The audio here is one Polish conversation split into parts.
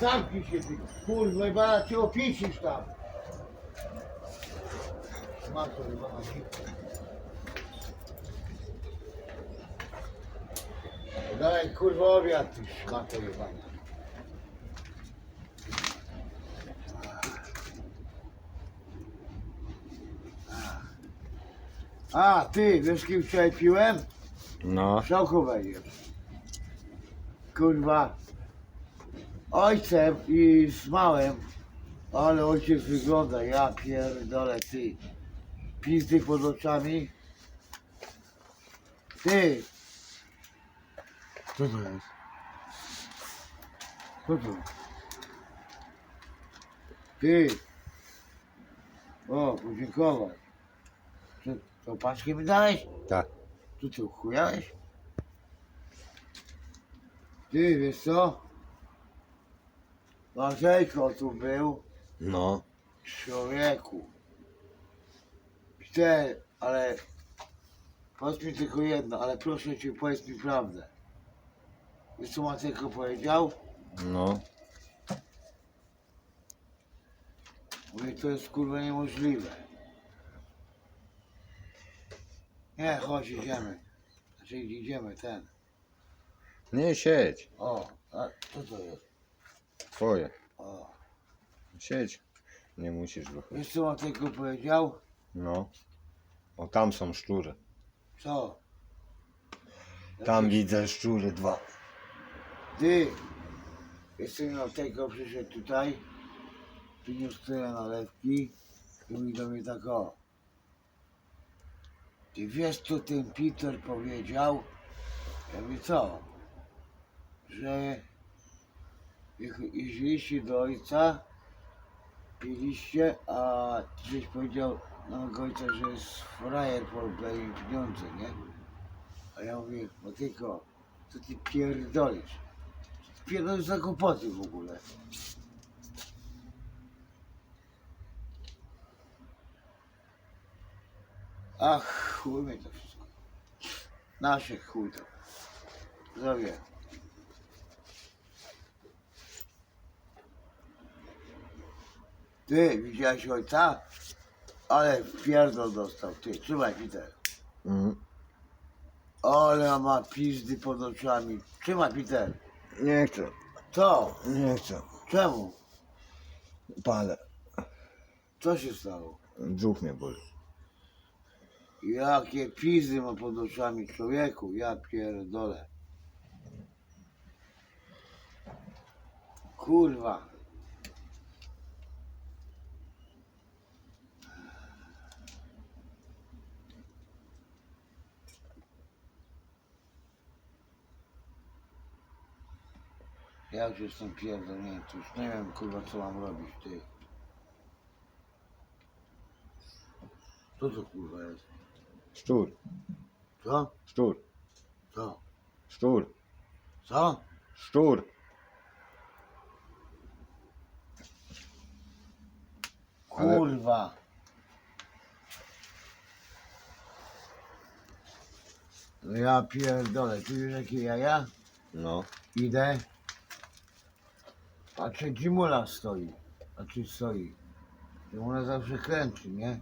Zamknij się ty, kurwa, bana cię opicisz tam. Matko, ci. Daj kurwa obiad, ty szmato jebana. A, ty, wiesz kim wczoraj piłem? No. Szałku wejdziesz. Kurwa. Ojcem i z małym. Ale ojciec wygląda, ja pierdolę, ty. Pizdy pod oczami. Ty. Co to jest? Co to? Ty. O, podziękować. Co, to paczkę mi dałeś? Tak. Tu ty uchujałeś? Ty, wiesz co? Marzejko tu był, No. człowieku. Cztery, ale... Powiedz mi tylko jedno, ale proszę cię, powiedz mi prawdę. Wiesz co Matejko powiedział? No. Mówi, to jest kurwa niemożliwe. Nie, chodź, idziemy. Znaczy idziemy, ten. Nie siedź. O, a co to jest? Twoje. O. Siedź. Nie musisz wychodzić. Wiesz co Matejko powiedział? No. O, tam są szczury. Co? Tam widzę szczury dwa. Ty, jeszcze Matejko przyszedł tutaj, przyniósł tyle nalewki i mówi do mnie tak o. Ty wiesz co ten Peter powiedział? Ja mówię co? Że jak jeździliście do ojca, piliście, a ty żeś powiedział na mojego ojca, że jest frajer po pieniądze, nie? A ja mówię, Matejko, co ty pierdolisz? Pierdolisz za głupoty w ogóle. Ach, chuj mnie to wszystko. Nasze chuj to. Zdrowie. Ty, widziałeś ojca? Ale pierdol dostał, ty, trzymaj Peter. Mm. Ale ma pizdy pod oczami. Trzymaj Peter. Nie chcę. Co? Nie chcę. Czemu? Palę. Co się stało? Brzuch mnie boli. Jakie pizdy ma pod oczami człowieku, ja pierdolę. Kurwa. Ja już jestem pierdolnięty, już nie wiem kurwa co mam robić, ty. Co to kurwa jest? Szczur. Co? Szczur. Co? Szczur. Co? Szczur. Ale- Kurwa. No ja pierdolę, tu już jakie jaja? No. Idę. Patrzę, Dzimula stoi. Znaczy stoi. Dzimula zawsze kręci, nie?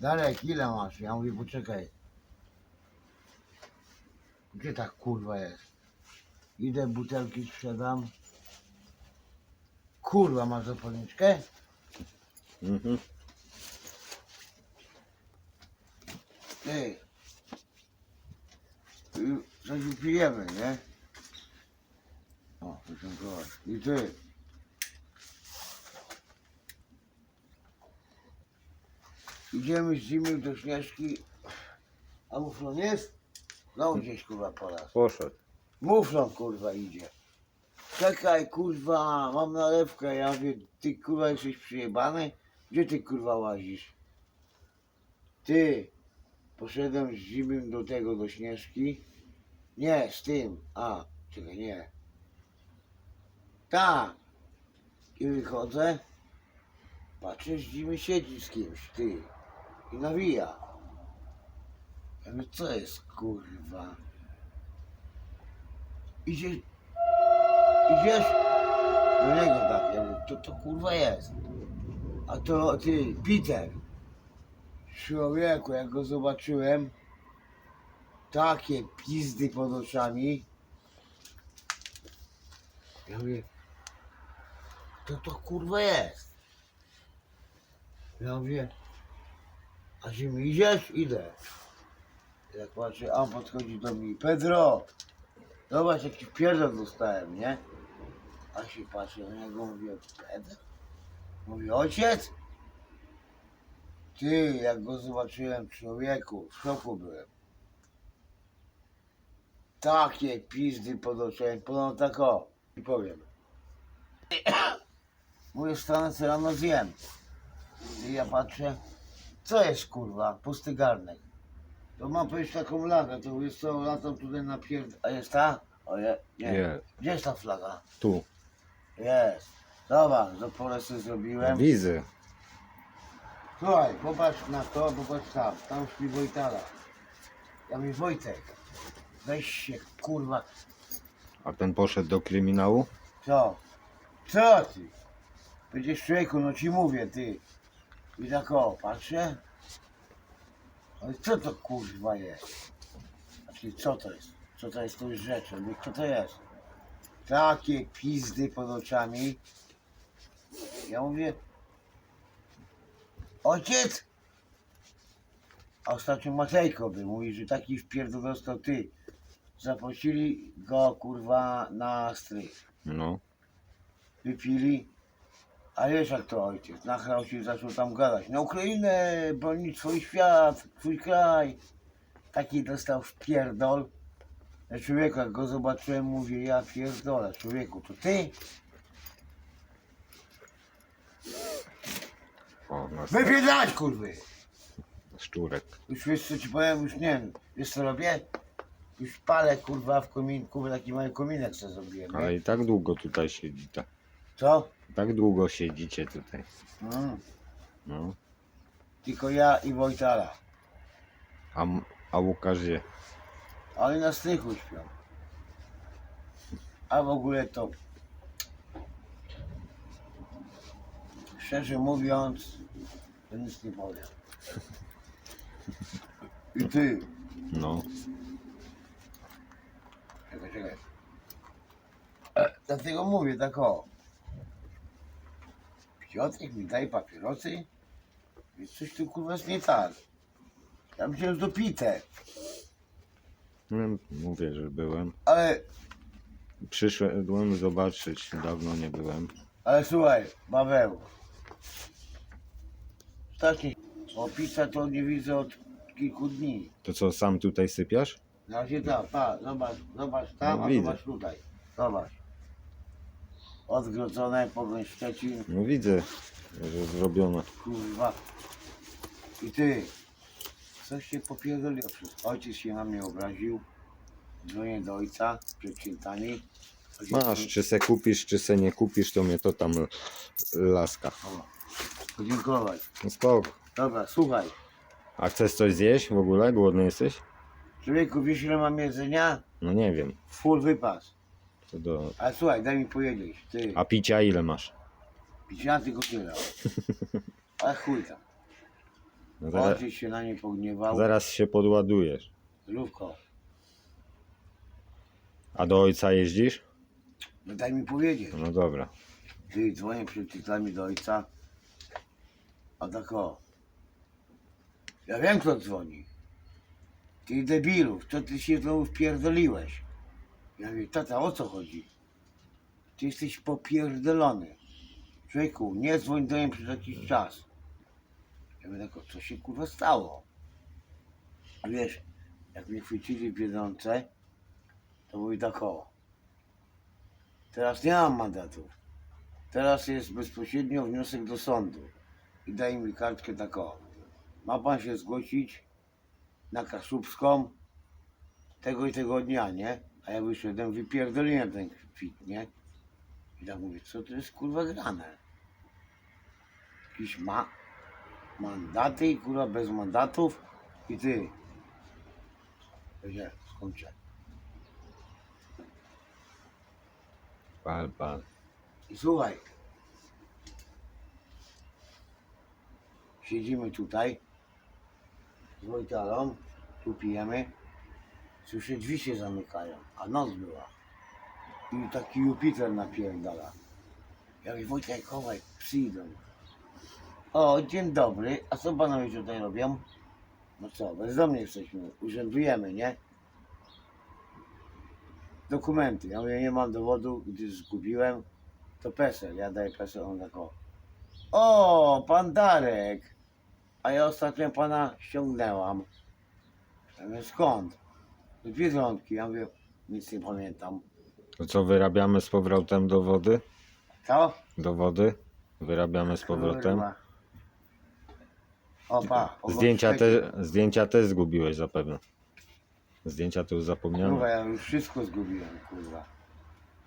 Darek, ile masz? Ja mówię, poczekaj. Gdzie ta kurwa jest? Idę, butelki sprzedam. Kurwa, masz zapalniczkę? Mhm. Ej. Coś wypijemy, nie? O, podziękować. I ty. Idziemy z zimy do Śnieżki. A muflon jest? No gdzieś kurwa po nas. Poszedł. Muflon kurwa idzie. Czekaj kurwa, mam nalewkę. Ja mówię, ty kurwa jesteś przyjebany? Gdzie ty kurwa łazisz? Ty, poszedłem z zimym do tego, do Śnieżki. Nie, z tym. A, czekaj, nie. Tak. I wychodzę. Patrzę, z zimy siedzi z kimś, ty. I nawija. Ja mówię, co jest kurwa? Idzie, idziesz Do niego tak, ja mówię, to to kurwa jest. A to ty, Peter. Człowieku, jak go zobaczyłem, takie pizdy pod oczami. Ja mówię, to to kurwa jest. Ja mówię, a mi idziesz? Idę. Jak patrzę, a on podchodzi do mnie, Pedro, zobacz jaki pierdol dostałem, nie? A się patrzę na niego, mówię, Pedro? Mówię, ojciec? Ty, jak go zobaczyłem, człowieku, w szoku byłem. Takie pizdy pod oczami, podobno tak o, i powiem. Mówię, stanę rano zjem. I ja patrzę, co jest kurwa, pusty garnek. To mam powiedzieć taką flagę, to jest co, latam tutaj na pierd... A jest ta? O je, nie. Jest. Gdzie jest ta flaga? Tu. Jest. Zobacz, do pole sobie zrobiłem. Wizy. Słuchaj, popatrz na to, popatrz tam, tam śpi Wojtala. Ja mówię, Wojtek, weź się, kurwa, A ten poszedł do kryminału? co? Co ty? Będziesz człowieku, no ci mówię, ty. I tak o, patrzę. Ale co to kurwa jest? Znaczy, co to jest? Co to jest tą rzeczą? Mówię, co to jest? Takie pizdy pod oczami. Ja mówię, ojciec! A ostatnio Matejko by mówi, że taki wpierdol dostał ty. Zaprosili go kurwa na strych. No. Wypili. A wiesz jak to ojciec, nachrał się i zaczął tam gadać. Na Ukrainę, bronić swój świat, swój kraj. Taki dostał wpierdol. Ja człowieku, jak go zobaczyłem, mówię, ja pierdolę, człowieku, to ty? O, na Wypierdalać kurwy! szczurek. Już wiesz co ci powiem, już nie wiem, wiesz co robię? Już palę kurwa w kominku, bo taki mały kominek sobie zrobiłem, nie? Ale i tak długo tutaj siedzicie. Co? Tak długo siedzicie tutaj. Mm, No. tylko ja i Wojtala. A, m- a Łukasz wie. A oni na strychu śpią. A w ogóle to szczerze mówiąc, to nic nie powiem. I ty, No. czekaj, czekaj. Dlatego mówię tak o. Piotrek mi daj papierosy. I coś tu kurwa jest nie tak. Ja myślałem, że to pite, No, Mówię, że byłem. ale Przyszedłem zobaczyć. Dawno nie byłem. Ale słuchaj, Paweł. Strasznie. Bo pizza to nie widzę od kilku dni. To co, sam tutaj sypiasz? Na razie tam, pa, zobacz, zobacz tam, No, a widzę. zobacz tutaj. Zobacz. Odgrodzone, pogoń Szczecin, No widzę, że zrobione. kurwa. I ty, coś się popierdoliło. Ojciec się na mnie obraził. Dzwonię do ojca przed świętami. Ojciec Masz, czy se kupisz, czy se nie kupisz, to mnie to tam l- laska. O, Podziękować. No spoko. Dobra, słuchaj. A chcesz coś zjeść w ogóle? Głodny jesteś? Człowieku, wiesz ile mam jedzenia? No nie wiem. Full wypas. Do... Ale słuchaj, daj mi powiedzieć, ty, A picia ile masz? picia tylko tyle. Ale chuj tam. No zaraz, Ojciec się na nie pogniewał. zaraz się podładujesz. Lówko, A do ojca jeździsz? no daj mi powiedzieć. No dobra. Ty, dzwonię przed tytami do ojca. A tak o. Ja wiem kto dzwoni. Ty debilów, co ty się znowu wpierdoliłeś? Ja mówię, tata, o co chodzi? Ty jesteś popierdolony. Człowieku, nie dzwoń do mnie przez jakiś czas. Ja mówię tak, co się kurwa stało? A wiesz, jak mnie chwycili w to mówi tak o. Teraz nie mam mandatów. Teraz jest bezpośrednio wniosek do sądu. I daj mi kartkę taką. Ma pan się zgłosić na Kaszubską tego i tego dnia, nie? A ja wyszedłem, wypierdoliłem ten kwit, nie? I tak mówię, co to jest kurwa grane? Jakieś ma mandaty i kurwa bez mandatów i ty. Powiedziałem, skończę. Pal, pal. I słuchaj. Siedzimy tutaj z Wojtalą, tu pijemy. Słyszę, drzwi się zamykają, a noc była. I taki Jupiter napierdala. Ja mówię, Wojtek, chowaj, przyjdą. O, dzień dobry, a co panowie tutaj robią? No co, bezdomni jesteśmy, urzędujemy, nie? Dokumenty. Ja mówię, nie mam dowodu, gdyż zgubiłem. To PESEL, ja daję PESEL, on tak o. O, pan Darek! A ja ostatnio pana ściągnęłam. Ja mówię, skąd? Z Biedronki. Ja mówię, nic nie pamiętam. To co, wyrabiamy z powrotem dowody? Co? Dowody? Wyrabiamy z powrotem. Kurwa. Opa. Zdjęcia te, zdjęcia też zgubiłeś zapewne. Zdjęcia to już Kurwa, ja już wszystko zgubiłem, kurwa.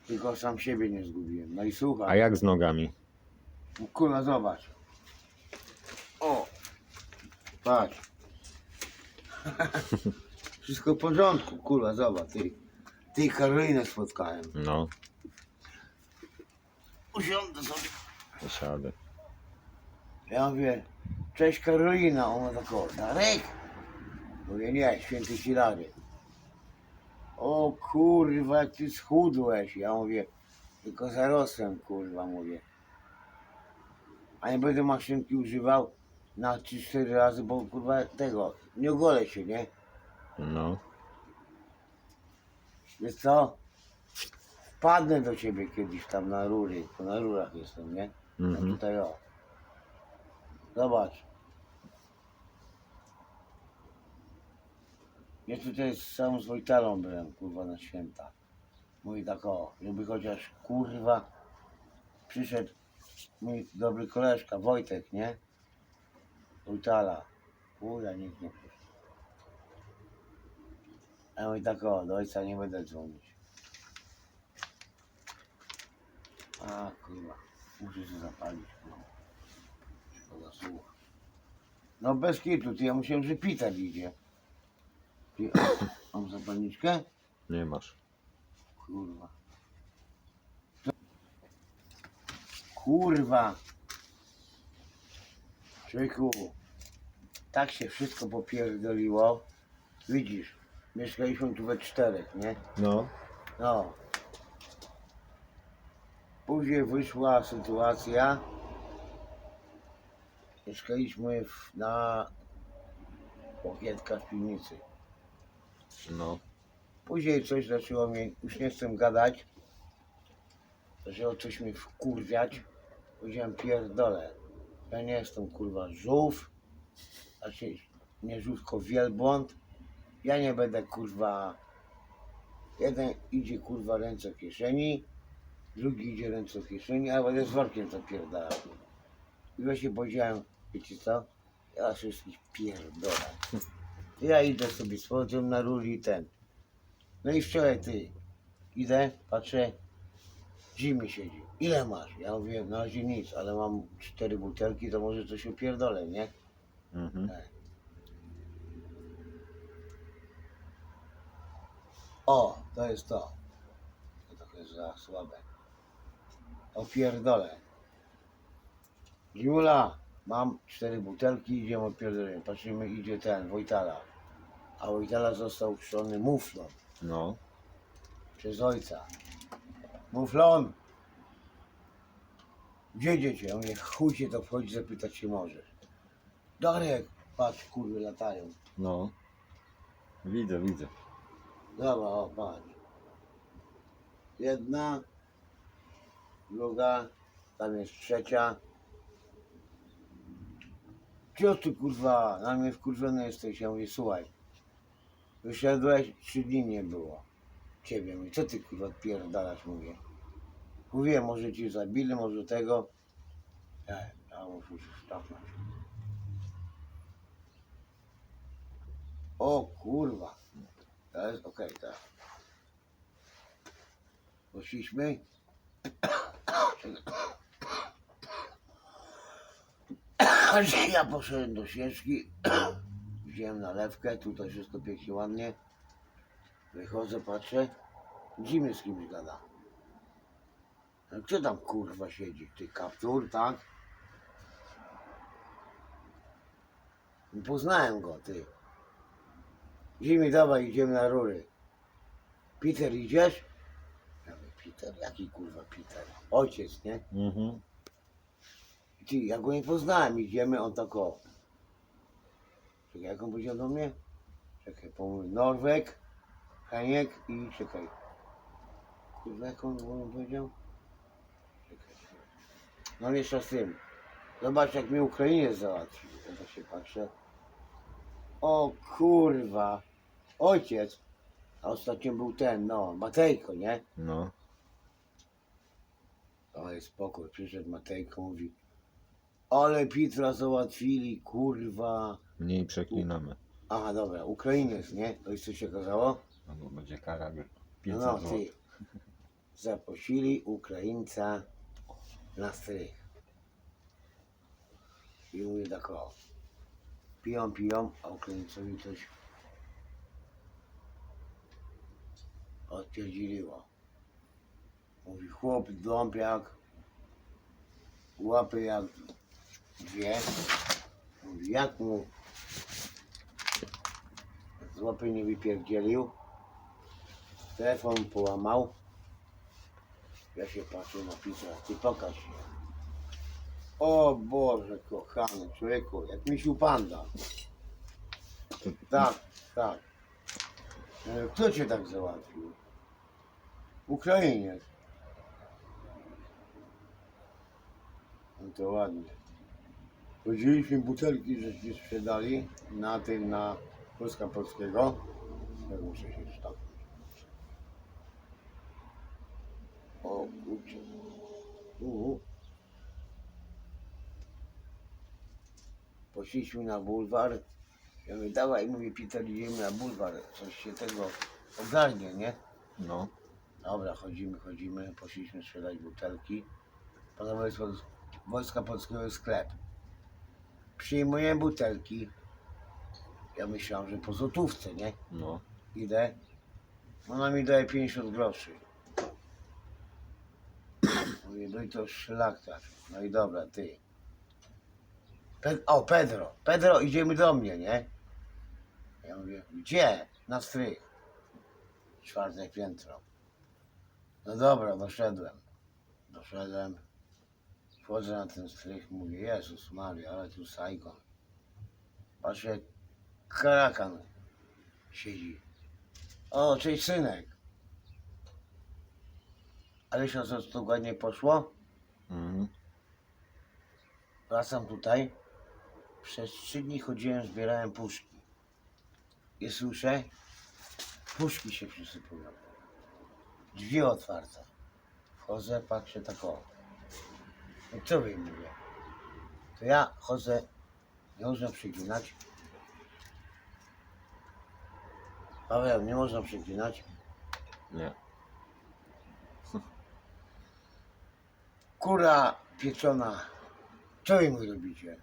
Tylko sam siebie nie zgubiłem. No i A słuchaj. jak z nogami? Kurwa, zobacz. O! Patrz. Wszystko w porządku, kurwa, zobacz, ty. Ty Karolinę spotkałem. No, Usiądę sobie. siadę. Ja mówię, cześć Karolina. Ona tak, o, Darek? Mówię, nie, święty Silary. O kurwa, jak ty schudłeś. Ja mówię, tylko zarosłem, kurwa, mówię. A nie będę maszynki używał na 3-4 razy, bo kurwa tego, nie ogolę się, nie? No, Wiesz co? Wpadnę do ciebie kiedyś tam na rury, bo na rurach jestem, nie? Mhm. tutaj o. Zobacz. Ja tutaj z samą z Wojtalą byłem, kurwa, na święta. Mówi tak o, żeby chociaż kurwa przyszedł mój dobry koleżka, Wojtek, nie? Wojtala. Kurwa, nikt nie przyszedł. A ja mówię tak o, do ojca nie będę dzwonić. A kurwa, muszę się zapalić, kurwa. Szkoda słów. No bez kitu, ty ja musiałem, że Peter idzie. Ty, mam zapalniczkę? Nie masz. Kurwa. Kurwa. Człowieku, tak się wszystko popierdoliło. Widzisz, mieszkaliśmy tu we czterech, nie? No, No. Później wyszła sytuacja. Mieszkaliśmy w, na Łokietkach w piwnicy. no, Później coś zaczęło mnie, już nie chcę gadać. Zaczęło coś mnie wkurwiać. Powiedziałem pierdolę. Ja nie jestem kurwa żółw. Znaczy nie żółw, tylko wielbłąd. Ja nie będę kurwa. Jeden idzie kurwa ręce w kieszeni, drugi idzie ręce w kieszeni, a będę z workiem zapierdalał. I właśnie powiedziałem, wiecie co? Ja wszystkich pierdolę. Ja idę sobie z powrotem na ruli i ten. No i wczoraj ty, idę, patrzę, Jimmy siedzi. Ile masz? Ja mówię, na razie nic, ale mam cztery butelki, to może coś upierdolę, nie? mhm. O, to jest to. To trochę za słabe. Opierdolę. Jula, mam cztery butelki, idziemy opierdolę. Patrzymy, idzie ten, Wojtala. A Wojtala został chrzczony muflon no. przez ojca. Muflon! Gdzie dziecię? Ja mówię, chuj się to wchodzi, zapytać się możesz. Darek, patrz, kurwy latają. No. Widzę, widzę. Dobra, o, patrz. Jedna, druga, tam jest trzecia. Gdzie ty kurwa, na mnie wkurwiony jesteś? Ja mówię, słuchaj, wyszedłeś, trzy dni nie było ciebie. Mówię, co ty kurwa pierdalasz, mówię. Mówię, może ci zabili, może tego. Ja, ja muszę się stopnąć. O kurwa. To jest okej, tak. Poszliśmy. Ja poszedłem do świeczki. Wziąłem nalewkę, tutaj wszystko pięknie ładnie. Wychodzę, patrzę. Jimmy z kimś gada. No kto tam kurwa siedzi? Ty kaptur, tak? Poznałem go, ty. Jimmy, dawaj, idziemy na rury. Peter, idziesz? Ja mówię, Peter? Jaki kurwa Peter? Ojciec, nie? Mhm. Ty, ja go nie poznałem, idziemy, on tak o. Czekaj, jak on powiedział do mnie? Czekaj, pomówi Norweg, Heniek i czekaj. Kurwa, jak on, on powiedział? Czekaj. No jeszcze z tym. Zobacz, jak mi Ukrainiec załatwił. Ja tak się patrzę. O kurwa. Ojciec. A ostatnio był ten, no, Matejko, nie? No. Ale spokój, przyszedł Matejko, mówi ale Pitra załatwili, kurwa. Mniej przeklinamy. Aha, dobra, Ukrainiec, nie? To i co się okazało? No bo będzie kara 500 no zł. ty. Zaprosili Ukraińca na strych. I mówi tak o. Piją, piją, a Ukraińcowi coś odpierdziliło. Mówi chłop dąb jak łapy jak dwie. Mówi jak mu z łapy nie wypierdzielił. Telefon połamał. Ja się patrzę na pisa, ty pokaż się. O Boże kochany człowieku, jak misiu panda. Tak, tak. E, Kto cię tak załatwił? Ukrainiec. No to ładnie. Podzieliliśmy butelki, żeśmy sprzedali na tym, na Polska Polskiego. Ja muszę się wstawić. O kurczę. Uhu. Poszliśmy na bulwar. Ja mówię, dawaj, mówię, Peter, idziemy na bulwar. Coś się tego ogarnie, nie? No. Dobra, chodzimy, chodzimy. Poszliśmy sprzedać butelki. Potem od Wojska Polskiego sklep. Przyjmuję butelki. Ja myślałem, że po złotówce, nie? No. Idę. Ona mi daje 50 groszy. Mówię, no i to szlaktarz. No i dobra, ty. Pe- o, Pedro. Pedro, idziemy do mnie, nie? Ja mówię, gdzie? Na strych. Czwarte piętro. No dobra, doszedłem. Doszedłem. Wchodzę na ten strych, mówię, Jezus Maria, ale tu Saigon. Patrzę, karakan siedzi. O, cześć synek. A wiesz o co tu ładnie poszło? Mhm. Wracam tutaj. Przez trzy dni chodziłem, zbierałem puszki. I słyszę, puszki się przysypują. Drzwi otwarte. Wchodzę, patrzę tak o. No co wy mówię? To ja chodzę, nie można przeklinać. Paweł, nie można przeklinać. Nie. Kura pieczona. Co wy mi robicie?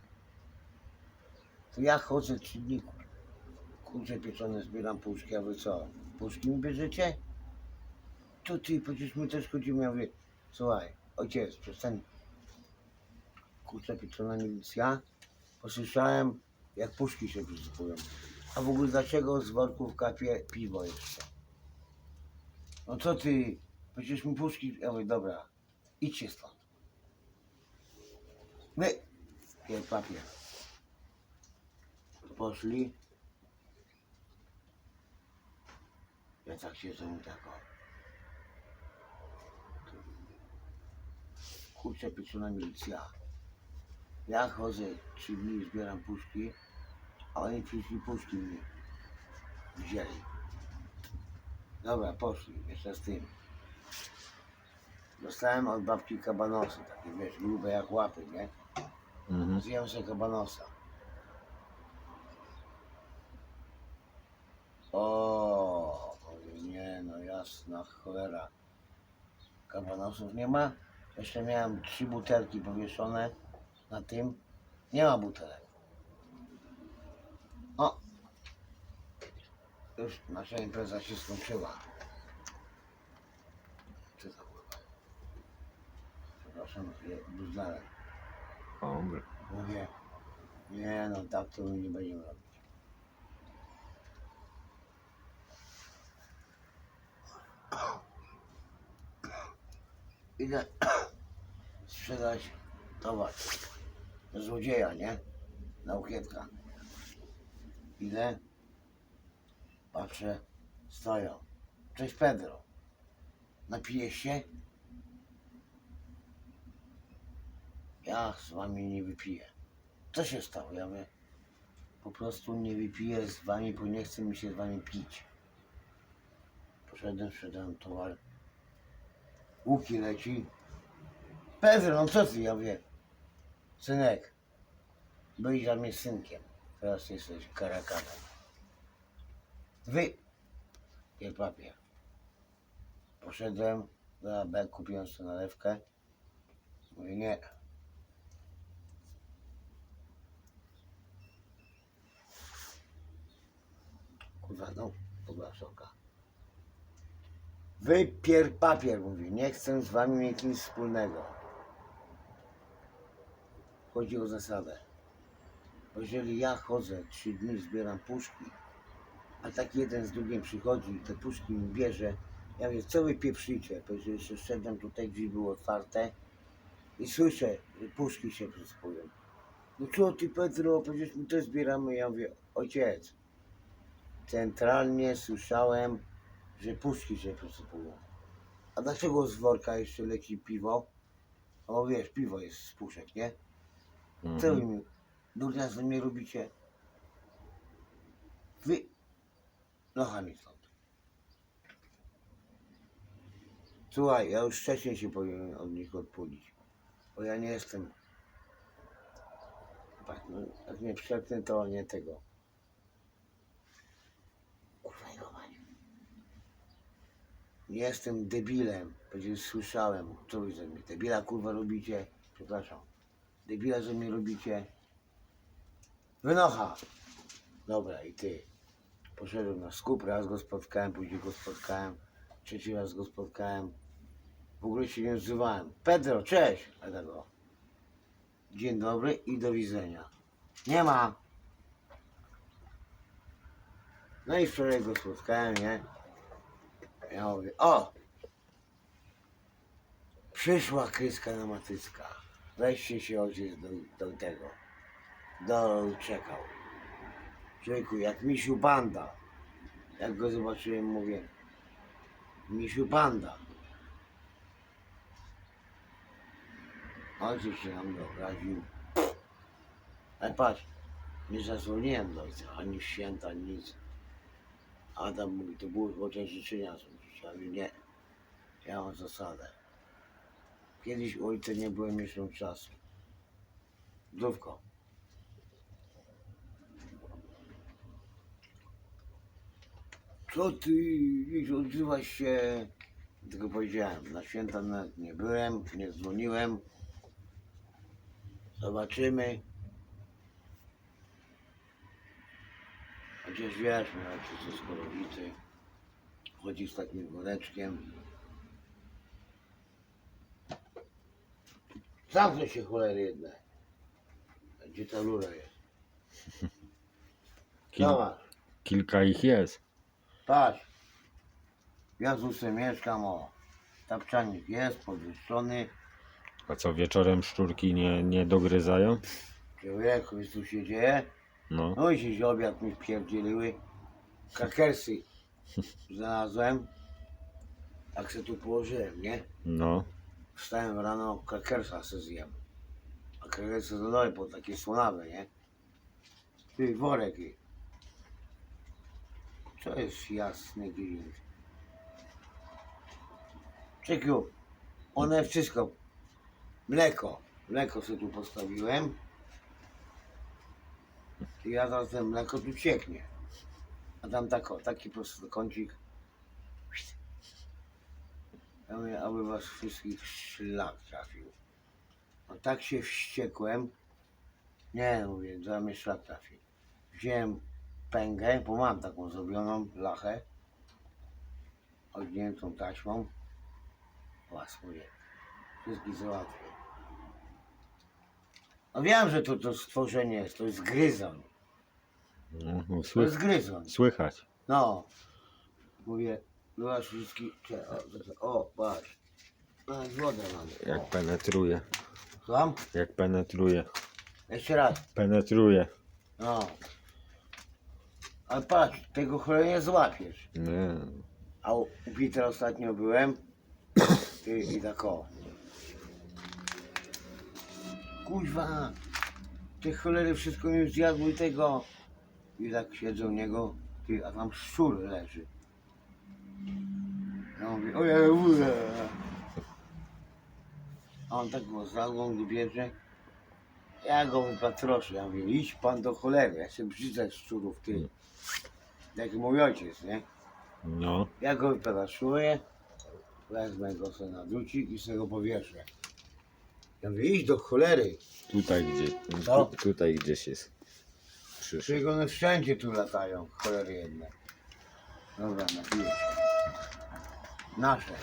To ja chodzę trzy dni. kur- Kurcze pieczone zbieram puszki, a wy co? Puszki mi bierzecie? To ty, przecież my też chodzimy. Ja mówię, słuchaj, ojciec, przestań. Kurcze pieczona milicja. Posłyszałem, jak puszki się przysypują. A w ogóle dlaczego z worków kapie piwo jeszcze? No co ty? Przecież mi puszki... Ja mówię, dobra, idźcie stąd. My, Pier papier. Poszli. Ja tak się znowu tak Kurczę, pieczona milicja. Ja chodzę trzy dni, zbieram puszki, a oni przyszli puszki mi wzięli. Dobra, poszli, jeszcze z tym. Dostałem od babci kabanosy, takie wiesz, grube jak łapy, nie? Mhm. Zjem sobie kabanosa. O, nie, no jasna cholera. Kabanosów nie ma. Jeszcze miałem trzy butelki powieszone na tym. Nie ma butelek. O! Już nasza impreza się skończyła. Co to kurwa? Przepraszam. Dobra. Mówię, nie no, tak to my nie będziemy robić. Idę sprzedać towar. Do złodzieja, nie? Na ukietka. Idę, patrzę, stoją. Cześć Pedro. Napijesz się? Ja z wami nie wypiję. Co się stało? Ja mówię, po prostu nie wypiję z wami, bo nie chce mi się z wami pić. Poszedłem, sprzedałem towar. Łuki leci. Pedro, no co ty? Ja mówię, synek, byłeś dla mnie synkiem. Teraz jesteś karakanem. Wy, jest papier. Poszedłem do AB, kupiłem sobie nalewkę. Mówię, nie, Kurwa, no, dobra, soka. Wypier papier, mówi. Nie chcę z wami mieć nic wspólnego. Chodzi o zasadę. Bo jeżeli ja chodzę, trzy dni zbieram puszki, a tak jeden z drugim przychodzi i te puszki mi bierze, ja mówię, co wy pieprzycie? Że jeszcze szedłem tutaj, drzwi były otwarte i słyszę, że puszki się przyspują. No co ty, Pedro, przecież my też zbieramy. Ja mówię, ojciec, centralnie słyszałem, że puszki się posypują. A dlaczego z worka jeszcze leci piwo? O wiesz, piwo jest z puszek, nie? Co wy Mhm. mi, durnia z mnie robicie? Wy, no chami stąd. Słuchaj, ja już wcześniej się powinienem od nich odpulić, bo ja nie jestem, tak, no, jak mnie przepnę, to nie tego. Kurwa jego mać. Nie jestem debilem, przecież słyszałem, co wy ze mnie, debila kurwa robicie, przepraszam, debila ze mnie robicie, wynocha. Dobra i ty, poszedłem na skup, raz go spotkałem, później go spotkałem, trzeci raz go spotkałem, w ogóle się nie odzywałem. Pedro, cześć, a tego. Dzień dobry i do widzenia. Nie ma. No i wczoraj go spotkałem, nie? Ja mówię, o! Przyszła kryska na matycka. Weźcie się ojciec do, do tego. Do czekał. Człowieku, jak misiu banda. Jak go zobaczyłem, mówię, misiu banda. Ojciec się na mnie obraził. Ale patrz, nie zadzwoniłem do ojca, ani święta, ani nic. Adam mówi, to było chociaż życzenia złożyć. Nie. Ja mam zasadę. Kiedyś ojca nie byłem miesiąc czasu. Zdrówko. Co ty, nie odzywasz się? Tylko powiedziałem, na święta nawet nie byłem, nie dzwoniłem. Zobaczymy. Chociaż wiesz, ojciec jest chorowity. Chodzi z takim woreczkiem. Zamknę się cholery jedne. Gdzie ta rura jest? Kil, Zobacz, kilka ich jest. patrz. Ja z Usem mieszkam, o. Tapczanik jest, podwyższony. A co wieczorem szczurki nie, nie dogryzają? Człowieku, wiesz co się dzieje? No. No i się z obiad mi wpierdzieliły. Krakersy znalazłem. Tak se tu położyłem, nie? No. Wstałem rano, krakersa se zjem. A krakersy to dobre, bo takie słonawe, nie? Ty, worek i... Co jest jasny gwint? Czekiu, one wszystko... Mleko. Mleko sobie tu postawiłem. I ja teraz ten mleko tu cieknie. A tam tak, o, taki po prostu kącik. Ja mówię, aby was wszystkich szlak trafił. No tak się wściekłem. Nie, mówię, za mnie szlak trafił. Wziąłem pęgę, bo mam taką zrobioną lachę. Odgiętą taśmą. Was mówię. Wszystkich załatwię. No wiem, że to, to stworzenie jest, to jest gryzoń. No, no, gryzoń. słychać. No. Mówię, byłaś wszystkich. cze- O, to- to- o patrz. No, wodę mam. Jak penetruje. Słucham? Jak penetruje. Jeszcze raz. Penetruje. No. Ale patrz, tego cholera nie złapiesz. Nie. A u u ostatnio byłem i, i tak o. Kuźwa, te cholery wszystko mi zjadły i tego. I tak siedzą u niego, ty, a tam szczur leży. Ja mówię, ojej, ujej. A on tak go za go bierze. Ja go wypatroszę. Ja mówię, idź pan do cholery, ja się brzydzę szczurów, ty. Jak mój ojciec, nie? No. Ja go wyparaszuję, wezmę go sobie na drucik i sobie go powieszę. Ja mówię, idź do cholery. Tutaj gdzie. Tu, tutaj gdzieś jest. Przyszedł. Przecież one wszędzie tu latają, cholery jedne. Dobra, napiję się. Nasze.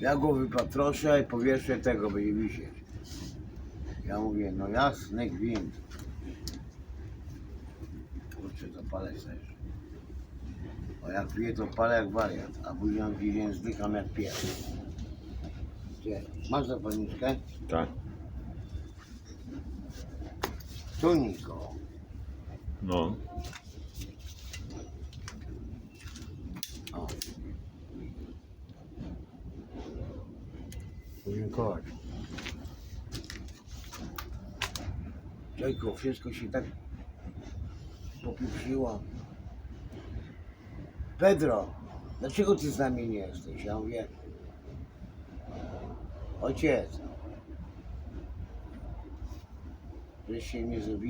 Ja go wypatroszę i powieszę tego, będzie wisieć. Ja mówię, no jasny gwint. Kurczę, to palę też. Bo jak piję, to palę jak wariat, a później mam dzień zdycham jak pies. Gdzie? Masz zapalniczkę? Tak. Tunik go. No. O. Podziękować. Jejku, wszystko się tak popieprzyło. Pedro, dlaczego ty z nami nie jesteś? Ja mówię, ojciec, żeś się nie zrobił.